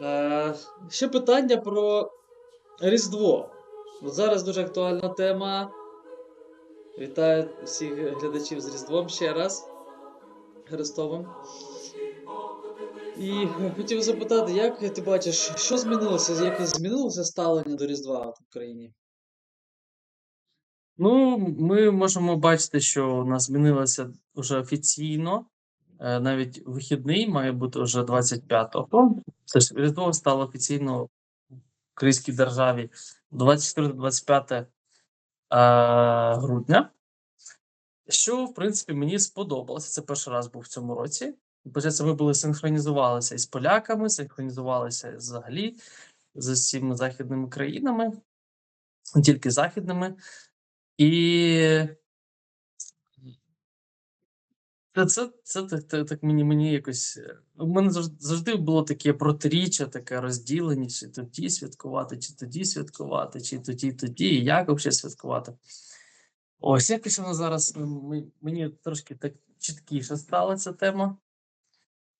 Е, ще питання про Різдво. От зараз дуже актуальна тема. Вітаю всіх глядачів з Різдвом ще раз. Христовим. І хотів запитати, як ти бачиш, що змінилося, як змінилося ставлення до Різдва в Україні? Ну, ми можемо бачити, що у нас змінилося вже офіційно. Е, Навіть вихідний має бути вже 25-го. Це ж Різдво стало офіційно в українській державі 24-25 е, грудня. Що, в принципі, мені сподобалося. Це перший раз був в цьому році. Початку ми були синхронізувалися із поляками, синхронізувалися взагалі з усіма західними країнами, не тільки західними. І це, це, це, так, так, так мені, мені якось. е, У мене завжди, було таке протиріччя, таке розділення, чи тоді святкувати, чи тоді святкувати, чи тоді, тоді, і як взагалі святкувати. Ось якось вона зараз мені трошки так чіткіше стала ця тема.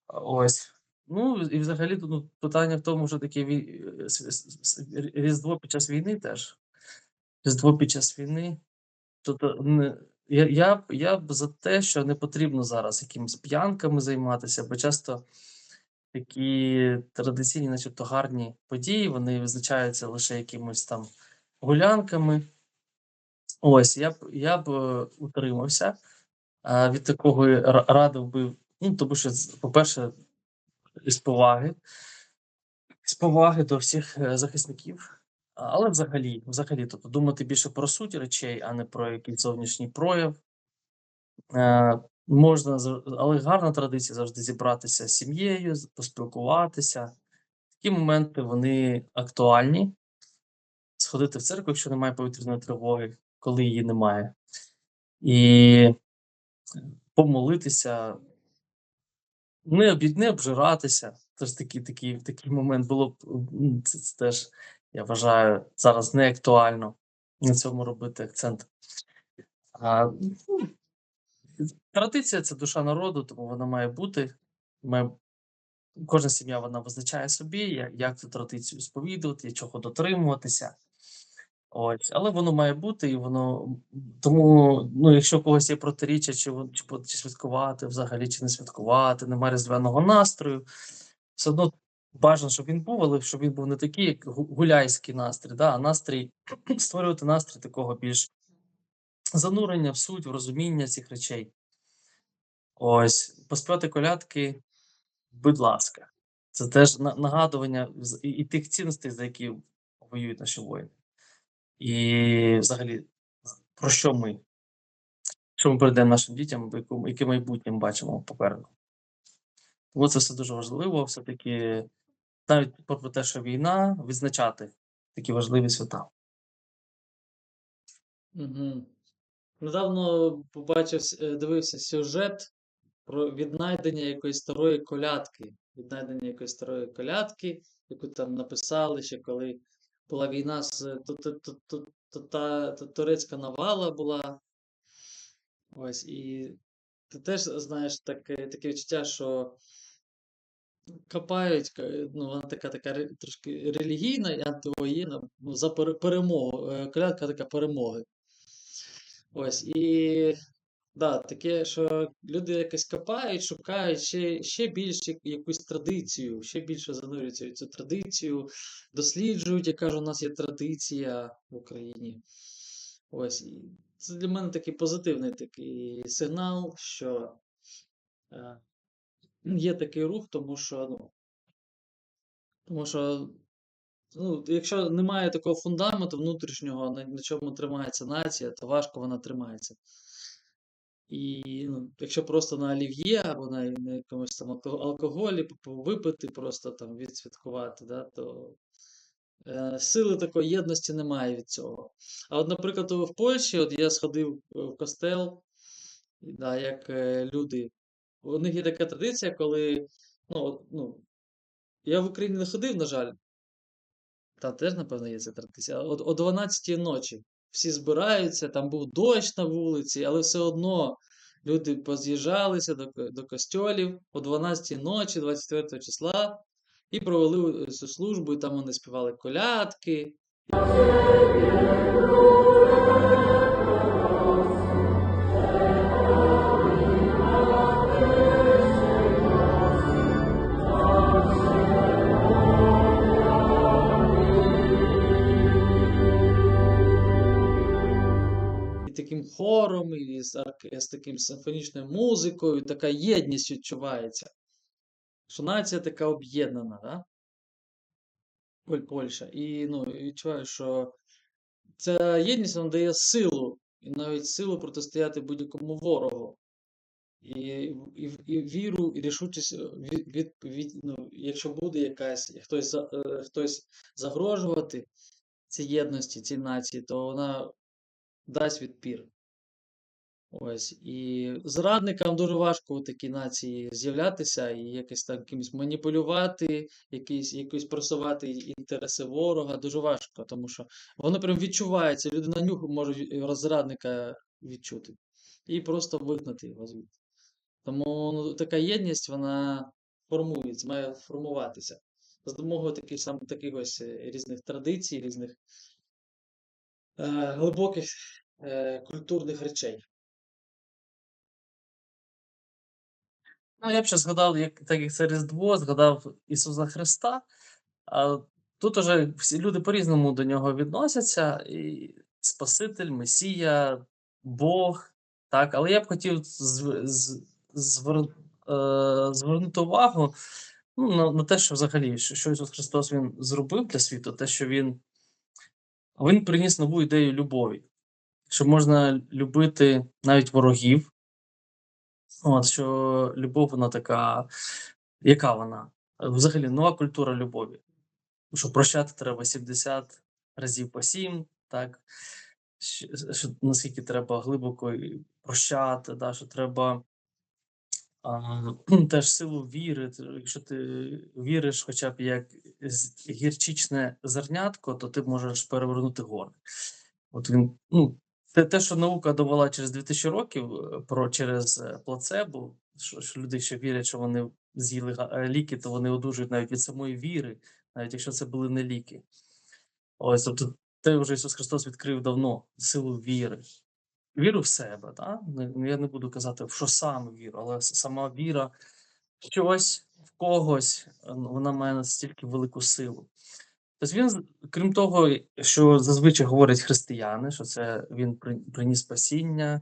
Ось. Ну, і взагалі тут ну, питання в тому, що таке е, Різдво під час війни теж. Різдво під час війни. Тобто не, я, я, б- за те, що не потрібно зараз якимись п'янками займатися, бо часто такі традиційні, начебто гарні події, вони визначаються лише якимось там гулянками. Ось, я б, я б е, утримався а, від такого радив би, ну, тому що, по-перше, із поваги, з поваги до всіх е, захисників. Але взагалі, взагалі, тобто думати більше про суть речей, а не про якийсь зовнішній прояв. Е, можна, але гарна традиція завжди зібратися з сім'єю, поспілкуватися. Такі моменти вони актуальні. Сходити в церкву, якщо немає повітряної тривоги, коли її немає. І помолитися, не, обід, не обжиратися. Теж такий, такий, такий момент було б це, це теж, я вважаю, зараз не актуально на цьому робити акцент. А, ну, традиція це душа народу, тому вона має бути. Має, кожна сім'я вона визначає собі, як, цю традицію сповідувати, чого дотримуватися. Ось, але воно має бути, і воно тому, ну, якщо когось є протиріччя, чи, чи, чи святкувати взагалі, чи не святкувати, немає різдвяного настрою, все одно бажано, щоб він був, але щоб він був не такий, як гуляйський настрій, да, а настрій створювати настрій такого більш занурення в суть, в розуміння цих речей. Ось, поспівати колядки, будь ласка. Це теж нагадування і, тих цінностей, за які воюють наші воїни. І взагалі, про що ми? Що ми передаємо нашим дітям, яке майбутнє ми бачимо попереду. Тому це все дуже важливо, все-таки, навіть попри те, що війна, відзначати такі важливі свята. Угу. Недавно побачив, е, дивився сюжет про віднайдення якоїсь старої колядки. Віднайдення якоїсь старої колядки, яку там написали ще коли була війна з та- турецька навала була. Ось, і ти теж знаєш таке, таке відчуття, що копають, ну, вона така, така трошки релігійна і антивоєнна, ну, за пере- перемогу. е, Колядка така перемоги. Ось, і да, таке, що люди якось копають, шукають ще, ще більш якусь традицію, ще більше занурюються в цю традицію, досліджують, яка ж у нас є традиція в Україні. Ось, це для мене такий позитивний такий сигнал, що е, є такий рух, тому що, ну, тому що ну, якщо немає такого фундаменту внутрішнього, на, на чому тримається нація, то важко вона тримається. І ну, якщо просто на олів'є або на, на якомусь там алкоголі випити, просто там відсвяткувати, да, то сили такої єдності немає від цього. А от, наприклад, в Польщі, от я сходив е, в костел, да, як е, люди. У них є така традиція, коли ну, ну, я в Україні не ходив, на жаль, Та теж, напевно, є ця традиція. О, о 12 ночі всі збираються, там був дощ на вулиці, але все одно люди поз'їжджалися до, до костьолів о 12 ночі, 24 числа. І провели цю службу, і там вони співали колядки. Таким хором, і з таким симфонічною музикою, така єдність відчувається. Що нація така об'єднана, да? Поль- Польща. І ну, відчуваю, що ця єдність вона дає силу, і навіть силу протистояти будь-якому ворогу. І, і, і віру, і рішучість, е, від, від, від, ну, якщо буде якась, хтось, е, хтось загрожувати цій єдності, цій нації, то вона дасть відпір. Ось. І зрадникам дуже важко у такій нації з'являтися і якось там кимось маніпулювати, якісь, якось просувати інтереси ворога. Дуже важко, тому що воно прям відчувається. Люди на нюх можуть зрадника відчути. І просто вигнати його звідти. Тому ну, така єдність, вона формується, має формуватися. За допомогою таких сам таких ось е, різних традицій, різних е, глибоких е, культурних речей. Ну, я б ще згадав, як, так як це Різдво, згадав Ісуса Христа. А тут уже всі люди по-різному до нього відносяться. І Спаситель, Месія, Бог. Так, але я б хотів зв- з- звер- е, звернути увагу ну, на, на те, що взагалі, що Ісус Христос Він зробив для світу, те, що Він, він приніс нову ідею любові, що можна любити навіть ворогів. От, що любов, вона така, яка вона? Взагалі, нова культура любові. Що прощати треба 70 разів по 7, так? Що, наскільки треба глибоко прощати, да? що треба а, теж силу віри. Якщо ти віриш хоча б як гірчичне зернятко, то ти можеш перевернути гори. От він, ну, те, те, що наука довела через 2000 років е, про через е, плацебо, що, що люди ще вірять, що вони з'їли е, ліки, то вони одужують навіть від самої віри, навіть якщо це були не ліки. Ось, тобто, те вже Ісус Христос відкрив давно силу віри. Віру в себе, так? Я не буду казати, в що саме віру, але сама віра в щось, в когось, ну, вона має настільки велику силу. Тобто він, крім того, що зазвичай говорять християни, що це він приніс спасіння.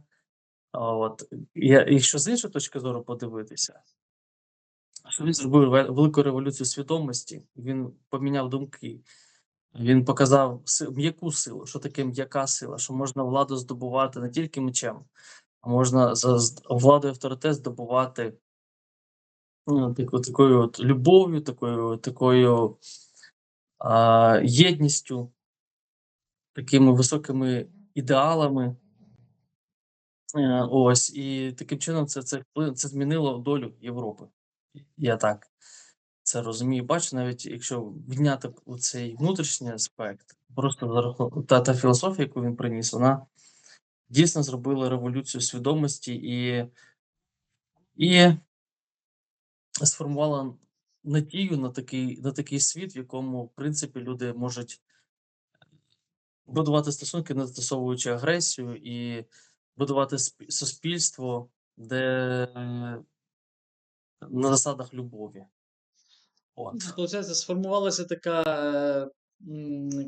От, і якщо з іншої точки зору подивитися, що він зробив велику революцію свідомості, він поміняв думки, він показав м'яку силу, що таке м'яка сила, що можна владу здобувати не тільки мечем, а можна за і авторитет здобувати ну, таку, такою от любов'ю, такою, такою єдністю, такими високими ідеалами. Е, Ось, і таким чином це, це, це змінило долю Європи. Я так це розумію. Бачу, навіть якщо відняти цей внутрішній аспект, просто та, та філософія, яку він приніс, вона дійсно зробила революцію свідомості і, і сформувала надію на такий, на такий світ, в якому, в принципі, люди можуть будувати стосунки, не застосовуючи агресію, і будувати суспільство, де на засадах любові. От. Сформувалася така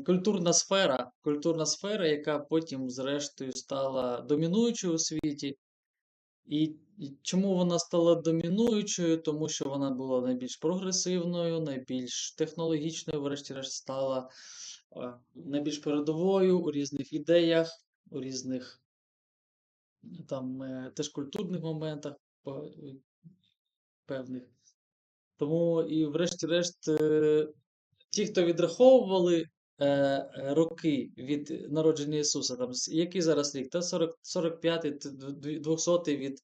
культурна сфера, культурна сфера, яка потім, зрештою, стала домінуючою у світі. І, чому вона стала домінуючою? Тому що вона була найбільш прогресивною, найбільш технологічною, врешті-решт, стала е, найбільш передовою у різних ідеях, у різних там е, теж культурних моментах е, певних. Тому і врешті-решт, ті, хто відраховували роки від народження Ісуса, там, який зараз рік? Та 45-й, 200-й від,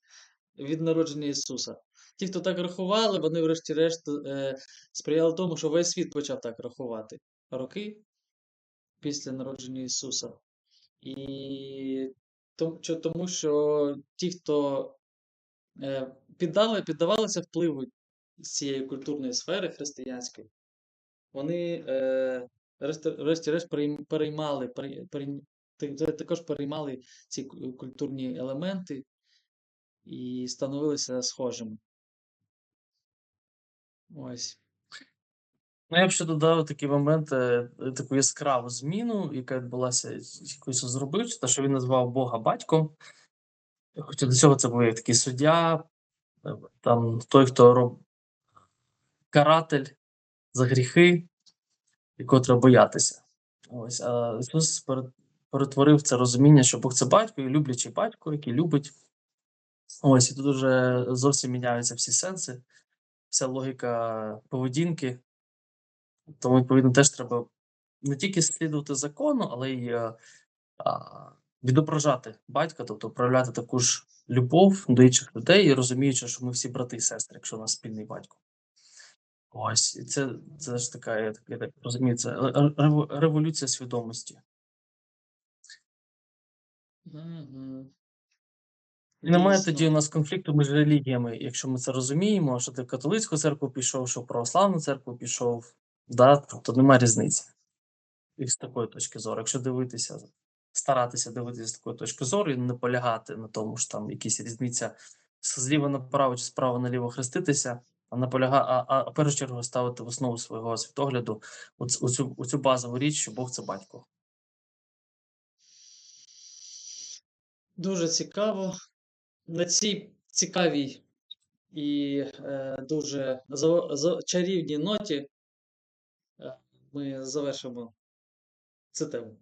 від народження Ісуса. Ті, хто так рахували, вони врешті-решт е, сприяли тому, що весь світ почав так рахувати роки після народження Ісуса. І тому, що, ті, хто е, піддали, піддавалися впливу цієї культурної сфери християнської, вони е, врешті-решт перейм- переймали, перей- перейм- та- та- також переймали ці культурні елементи і становилися схожими. Ось. Ну, я б ще додав такий момент, е, таку яскраву зміну, яка відбулася якось зробив, те, що він назвав Бога батьком. Хоча до цього це був такий суддя, там той, хто роб... каратель за гріхи, якого треба боятися. Ось, а Ісус пере- перетворив це розуміння, що Бог це батько і люблячий батько, який любить. Ось, і тут уже зовсім міняються всі сенси, вся логіка поведінки. Тому, відповідно, теж треба не тільки слідувати закону, але й е, а, відображати батька, тобто проявляти таку ж любов до інших людей і розуміючи, що ми всі брати і сестри, якщо у нас спільний батько. Ось, і це, це ж така, я так, я так розумію, це ре- ре- революція свідомості. І немає тоді у нас конфлікту між релігіями, якщо ми це розуміємо, що ти в католицьку церкву пішов, що в православну церкву пішов, да? тобто немає різниці. І з такої точки зору. Якщо дивитися, старатися дивитися з такої точки зору і не полягати на тому, що там якісь різниця зліва направо чи справа наліво хреститися, а наполяга, а, а в першу чергу ставити в основу свого світогляду оц- оцю, оцю базову річ, що Бог це батько. Дуже цікаво. На цій цікавій і е, дуже заво- за- чарівній ноті е, ми завершимо цю тему.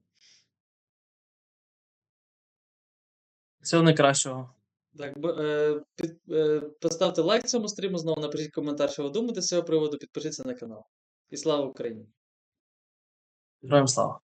Всього найкращого. Так, е, під, е, поставте лайк цьому стріму, знову напишіть коментар, що ви думаєте з цього приводу, підпишіться на канал. І слава Україні! Героям слава!